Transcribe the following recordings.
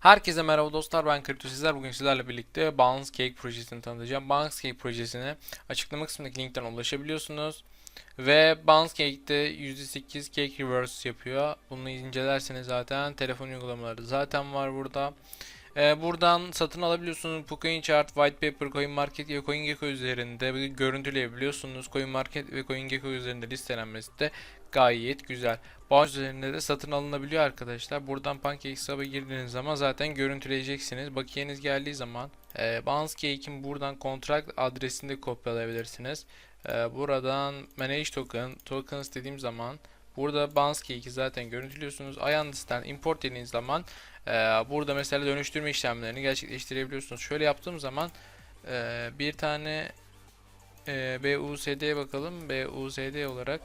Herkese merhaba dostlar ben Kripto sizler bugün sizlerle birlikte Bounce Cake projesini tanıtacağım. Bounce Cake projesine açıklama kısmındaki linkten ulaşabiliyorsunuz. Ve Bounce Cake'de %8 Cake Reverse yapıyor. Bunu incelerseniz zaten telefon uygulamaları zaten var burada. Ee, buradan satın alabiliyorsunuz. Bu Coin Chart, White Paper, Coin Market ve CoinGecko üzerinde görüntüleyebiliyorsunuz. Coin Market ve CoinGecko üzerinde listelenmesi de gayet güzel. Bounce üzerinde de satın alınabiliyor arkadaşlar. Buradan Pancake hesaba girdiğiniz zaman zaten görüntüleyeceksiniz. Bakiyeniz geldiği zaman e, Bounce Cake'in buradan kontrat adresini de kopyalayabilirsiniz. E, buradan Manage Token, Tokens dediğim zaman burada Bounce Cake'i zaten görüntülüyorsunuz. Ayandıs'tan import dediğiniz zaman e, burada mesela dönüştürme işlemlerini gerçekleştirebiliyorsunuz. Şöyle yaptığım zaman e, bir tane e, BUSD'ye bakalım. BUSD olarak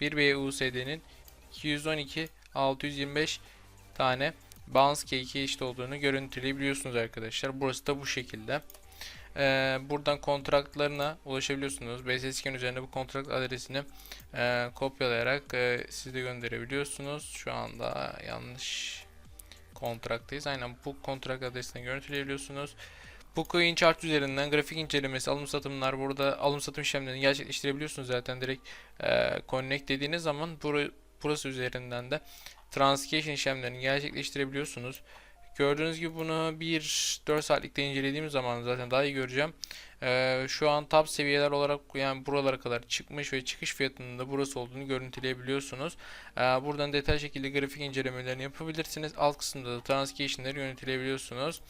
bir BUSD'nin 212 625 tane bounce cake eşit olduğunu görüntüleyebiliyorsunuz arkadaşlar. Burası da bu şekilde. Ee, buradan kontratlarına ulaşabiliyorsunuz. BSSK'nin üzerinde bu kontrat adresini e, kopyalayarak e, siz de gönderebiliyorsunuz. Şu anda yanlış kontraktayız. Aynen bu kontrat adresini görüntüleyebiliyorsunuz. Bu coin chart üzerinden grafik incelemesi, alım satımlar burada alım satım işlemlerini gerçekleştirebiliyorsunuz zaten direkt e, connect dediğiniz zaman bur burası üzerinden de transaction işlemlerini gerçekleştirebiliyorsunuz. Gördüğünüz gibi bunu bir 4 saatlikte incelediğim zaman zaten daha iyi göreceğim. Ee, şu an top seviyeler olarak yani buralara kadar çıkmış ve çıkış fiyatının da burası olduğunu görüntüleyebiliyorsunuz. Ee, buradan detay şekilde grafik incelemelerini yapabilirsiniz. Alt kısımda da transation'ları yönetilebiliyorsunuz.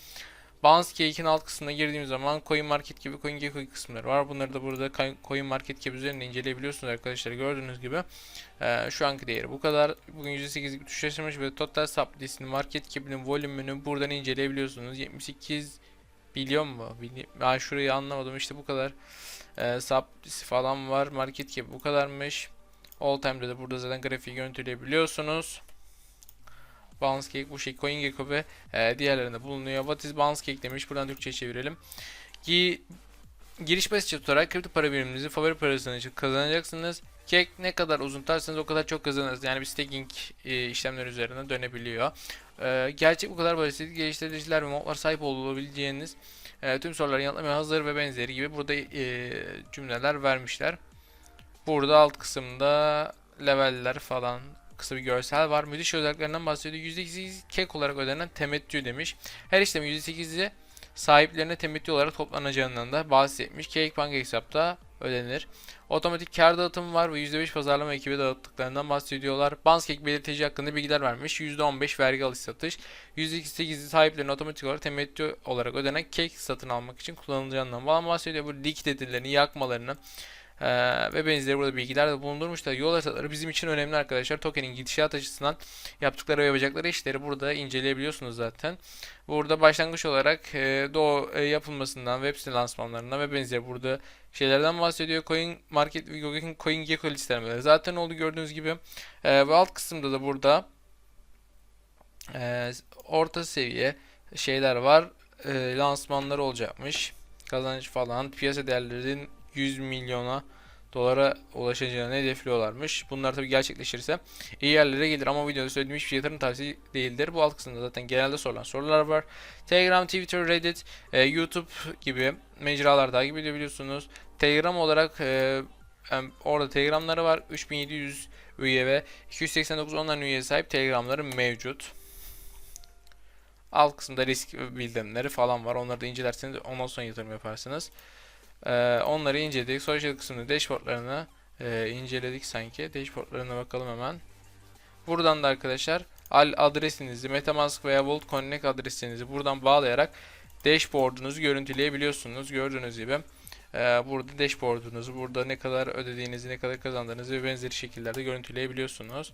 Bounce Cake'in alt kısmına girdiğim zaman Coin Market gibi CoinGecko kısımları var. Bunları da burada Coin Market Cap üzerinde inceleyebiliyorsunuz arkadaşlar. Gördüğünüz gibi e, şu anki değeri bu kadar. Bugün %8'lik düşüş yaşamış ve total supply'sinin market cap'inin volümünü buradan inceleyebiliyorsunuz. 78 milyon mu? Ben şurayı anlamadım. İşte bu kadar e, supply'si falan var. Market cap bu kadarmış. All time'da da burada zaten grafiği görüntüleyebiliyorsunuz. Bounce Cake bu şey CoinGecko ve e, diğerlerinde bulunuyor. What is Bounce Cake demiş. Buradan Türkçe çevirelim. Gi giriş basitçe tutarak kripto para biriminizi favori parasını kazanacaksınız. Cake ne kadar uzun tutarsanız o kadar çok kazanırsınız. Yani bir staking e, işlemler üzerine dönebiliyor. E, gerçek bu kadar basit. Geliştiriciler ve modlar sahip olabileceğiniz e, tüm soruları yanıtlamaya hazır ve benzeri gibi burada e, cümleler vermişler. Burada alt kısımda leveller falan kısa bir görsel var. Müthiş özelliklerinden bahsediyor. %8 kek olarak ödenen temettü demiş. Her işlem %8'i sahiplerine temettü olarak toplanacağından da bahsetmiş. Cake Bank hesapta ödenir. Otomatik kar dağıtımı var ve %5 pazarlama ekibi dağıttıklarından bahsediyorlar. Banskek belirteci hakkında bilgiler vermiş. %15 vergi alış satış. %8'i sahiplerine otomatik olarak temettü olarak ödenen kek satın almak için kullanılacağından falan bahsediyor. Bu likiditelerini yakmalarını ee, ve benzeri burada bilgiler de bulundurmuşlar. Yol haritaları bizim için önemli arkadaşlar. Token'in gidişat açısından yaptıkları ve yapacakları işleri burada inceleyebiliyorsunuz zaten. Burada başlangıç olarak e, doğu e, yapılmasından, web site lansmanlarından ve benzeri burada şeylerden bahsediyor. Coin Market ve Coin Gecko listelenmeleri zaten oldu gördüğünüz gibi. E, ve alt kısımda da burada e, orta seviye şeyler var. E, lansmanları olacakmış. Kazanç falan. Piyasa değerlerinin 100 milyona dolara ulaşacağını hedefliyorlarmış. Bunlar tabi gerçekleşirse iyi yerlere gelir ama videoda söylediğim hiçbir şey yatırım tavsiye değildir. Bu alt kısımda zaten genelde sorulan sorular var. Telegram, Twitter, Reddit, e, YouTube gibi mecralar takip edebiliyorsunuz. Telegram olarak e, orada Telegramları var. 3700 üye ve 289 online üyeye sahip Telegramları mevcut. Alt kısımda risk bildirimleri falan var. Onları da incelerseniz ondan sonra yatırım yaparsınız. Ee, onları inceledik. Social kısmında dashboardlarını e, inceledik sanki. Dashboardlarına bakalım hemen. Buradan da arkadaşlar adresinizi Metamask veya Vault Connect adresinizi buradan bağlayarak dashboard'unuzu görüntüleyebiliyorsunuz. Gördüğünüz gibi e, burada dashboard'unuzu, burada ne kadar ödediğinizi, ne kadar kazandığınızı ve benzeri şekillerde görüntüleyebiliyorsunuz.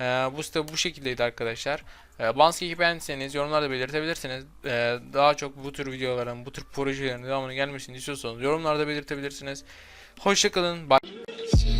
Ee, bu site bu şekildeydi arkadaşlar. Ee, Banski'yi beğendiyseniz yorumlarda belirtebilirsiniz. Ee, daha çok bu tür videoların, bu tür projelerin devamını gelmesini istiyorsanız yorumlarda belirtebilirsiniz. Hoşçakalın. Bye.